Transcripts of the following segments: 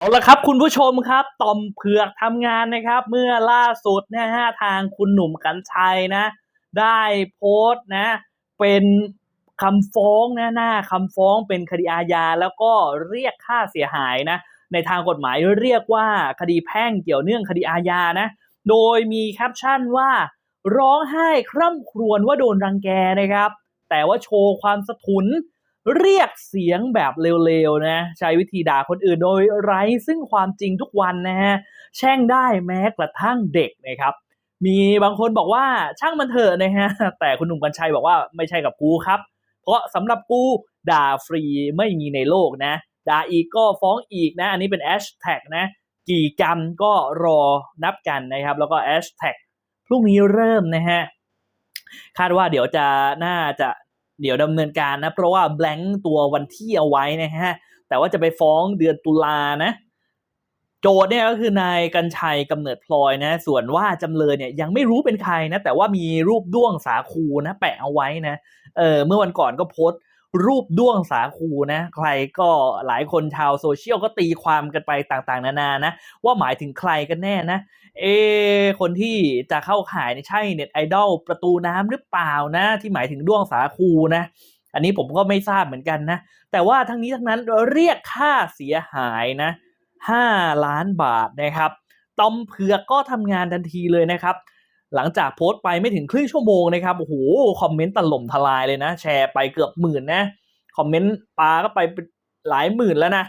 เอาละครับคุณผู้ชมครับต่อมเผือกทำงานนะครับ เมื่อล่าสุดนะฮะทางคุณหนุ่มกัญชัยนะ ได้โพสต์นะ เป็นคำฟ้องนะหน้าคำฟ้องเป็นคดีอาญาแล้วก็เรียกค่าเสียหายนะในทางกฎหมายเรียกว่าคดีแพ่งเกี่ยวเนื่องคดีอาญานะ โดยมีแคปชั่นว่าร้องไห้คร่ำครวญว่าโดนรังแกนะครับ แต่ว่าโชว์ความสะทุน เรียกเสียงแบบเร็วๆนะใช้วิธีด่าคนอื่นโดยไร้ซึ่งความจริงทุกวันนะฮะแช่งได้แม้กระทั่งเด็กนะครับ มีบางคนบอกว่าช่างมันเถอะนะฮะแต่คุณหนุ่มกัญชัยบอกว่าไม่ใช่กับกูครับ เพราะสำหรับกูด่าฟรีไม่มีในโลกนะด่าอีกก็ฟ้องอีกนะ อันนี้เป็นแอชแท็กนะกี่กรรมก็รอนับกันนะครับ แล้วก็แอชแท็กพรุ่งนี้เริ่มนะฮะคาดว่าเดี๋ยวจะน่าจะ เดี๋ยวดำเนินการนะ เพราะว่าแบงค์ตัววันที่เอาไว้นะฮะ แต่ว่าจะไปฟ้องเดือนตุลานะ โจทย์เนี่ยก็คือนายกัญชัยกำเนิดพลอยนะ ส่วนว่าจำเลยเนี่ยยังไม่รู้เป็นใครนะ แต่ว่ามีรูปด้วงสาคูนะ แปะเอาไว้นะ เออเมื่อวันก่อนก็โพสต์ รูปด้วงสาคูนะ ใครก็หลายคนชาวโซเชียลก็ตีความกันไปต่างๆ นานานะ ว่าหมายถึงใครกันแน่นะ เอ คนที่จะเข้าข่ายเนี่ยใช่เน็ตไอดอลประตูน้ำหรือเปล่านะ ที่หมายถึงด้วงสาคูนะ อันนี้ผมก็ไม่ทราบเหมือนกันนะ แต่ว่าทั้งนี้ทั้งนั้นเรียกค่าเสียหายนะ5ล้านบาทนะครับตอมเผือกก็ทำงานทันทีเลยนะครับ หลังจากโพสต์ไปไม่ถึงครึ่งชั่วโมงนะครับโอ้โหคอมเมนต์ตล่มทลายเลยนะ แชร์ไปเกือบหมื่นนะคอมเมนต์ปาก็ไปหลายหมื่นแล้วนะ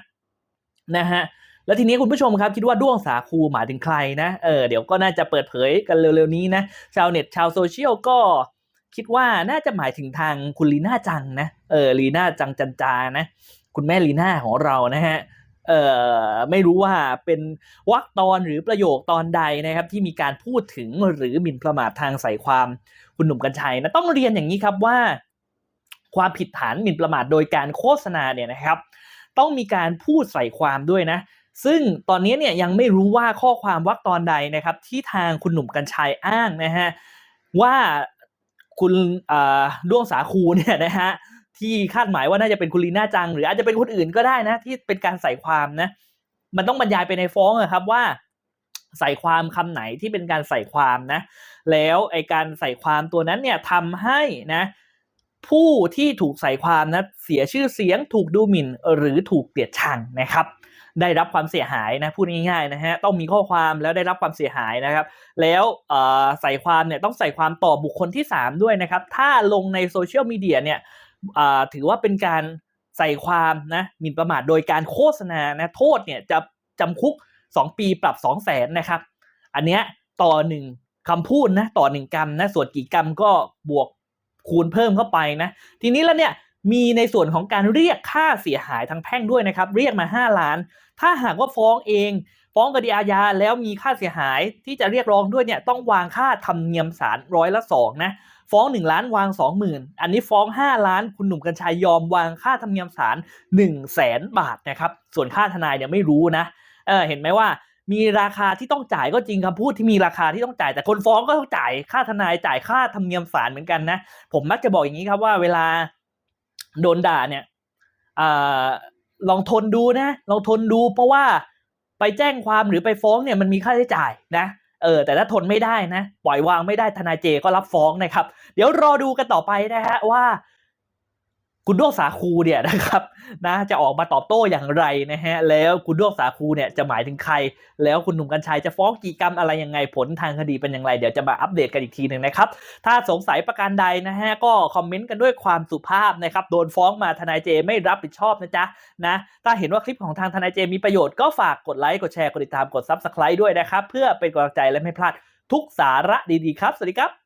นะฮะแล้วทีนี้คุณผู้ชมครับคิดว่าด้วงสาคูหมายถึงใครนะเออเดี๋ยวก็น่าจะเปิดเผยกันเร็วๆนี้นะชาวเน็ตชาวโซเชียลก็คิดว่าน่าจะหมายถึงทางคุณลีน่าจังนะเออลีน่าจังจันจานะคุณแม่ลีน่าของเรานะฮะ เอ่อไม่รู้ว่าเป็นวรรคตอนหรือประโยคตอนใดนะครับ ที่มีการพูดถึงหรือหมิ่นประมาททางใส่ความคุณหนุ่มกัญชัยนะต้องเรียนอย่างนี้ครับว่า ความผิดฐานหมิ่นประมาทโดยการโฆษณาเนี่ยนะครับ ต้องมีการพูดใส่ความด้วยนะ ซึ่งตอนนี้เนี่ยยังไม่รู้ว่าข้อความวรรคตอนใดนะครับ ที่ทางคุณหนุ่มกัญชัยอ้างนะฮะว่าคุณอ่าด้วงสาคูเนี่ยนะฮะ ที่คาดหมายว่าน่าจะเป็นคุณลีน่าจัง หรืออาจจะเป็นคนอื่นก็ได้นะ ที่เป็นการใส่ความนะ มันต้องบรรยายไปในฟ้องอะครับว่าใส่ความคำไหนที่เป็นการใส่ความนะ แล้วไอการใส่ความตัวนั้นเนี่ยทำให้นะผู้ที่ถูกใส่ความนะเสียชื่อเสียงถูกดูหมิ่น หรือถูกเกลียดชังนะครับ ได้รับความเสียหายนะพูดง่ายๆนะฮะต้องมีข้อความแล้วได้รับความเสียหายนะครับ แล้วใส่ความเนี่ยต้องใส่ความต่อบุคคลที่ 3 ด้วยนะครับ ถ้าลงในโซเชียลมีเดียเนี่ย ถือว่าเป็นการใส่ความนะหมิ่นประมาทโดยการโฆษณานะโทษเนี่ยจะจำคุก 2 ปีปรับ 2 0 0แสนนะครับ อันเนี้ยต่อหนึ่งคำพูดนะต่อหนึ่งกรรมนะส่วนกี่กรรมก็บวกคูณเพิ่มเข้าไปนะทีนี้แล้วเนี่ยมีในส่วนของการเรียกค่าเสียหายทางแพ่งด้วยนะครับ เรียกมา 5 ล้าน ถ้าหากว่าฟ้องเอง ฟ้องคดีอาญาแล้วมีค่าเสียหายที่จะเรียกร้องด้วยเนี่ยต้องวางค่าธรรมเนียมศาลร้อยละสองนะ ฟ้อง 1 ล้านวาง 20,000 อันนี้ฟ้อง 5 ล้านคุณหนุ่มกัญชัยยอมวางค่าธรรมเนียมศาล1 0 0 0 0แสนบาทนะครับส่วนค่าทนายเนี่ยไม่รู้นะเออเห็นไหมว่ามีราคาที่ต้องจ่ายก็จริงคำพูดที่มีราคาที่ต้องจ่าย แต่คนฟ้องก็ต้องจ่ายค่าทนายจ่ายค่าธรรมเนียมศาลเหมือนกันนะผมมักจะบอกอย่างนี้ครับว่าเวลาโดนด่าเนี่ยอลองทนดูนะลองทนดูเพราะว่าไปแจ้งความหรือไปฟ้องเนี่ยมันมีค่าใช้จ่ายนะ เออแต่ถ้าทนไม่ได้นะ ปล่อยวางไม่ได้ทนายเจก็รับฟ้องนะครับ เดี๋ยวรอดูกันต่อไปนะฮะว่า คุณดวงสาคูเนี่ยนะครับนะจะออกมาตอบโต้อย่างไรนะฮะแล้วคุณดวงสาคูเนี่ยจะหมายถึงใคร แล้วคุณหนุ่มกัญชัยจะฟ้องกี่กรรมอะไรยังไงผลทางคดีเป็นอย่างไร เดี๋ยวจะมาอัปเดตกันอีกทีหนึ่งนะครับ ถ้าสงสัยประการใดนะฮะก็คอมเมนต์กันด้วยความสุภาพนะครับโดนฟ้องมาทนายเจไม่รับผิดชอบนะจ๊ะนะถ้าเห็นว่าคลิปของทางทนายเจมีประโยชน์ก็ฝากกดไลค์กดแชร์กดติดตามกด Subscribe ด้วยนะครับเพื่อเป็นกำลังใจและไม่พลาดทุกสาระดีๆครับสวัสดีครับ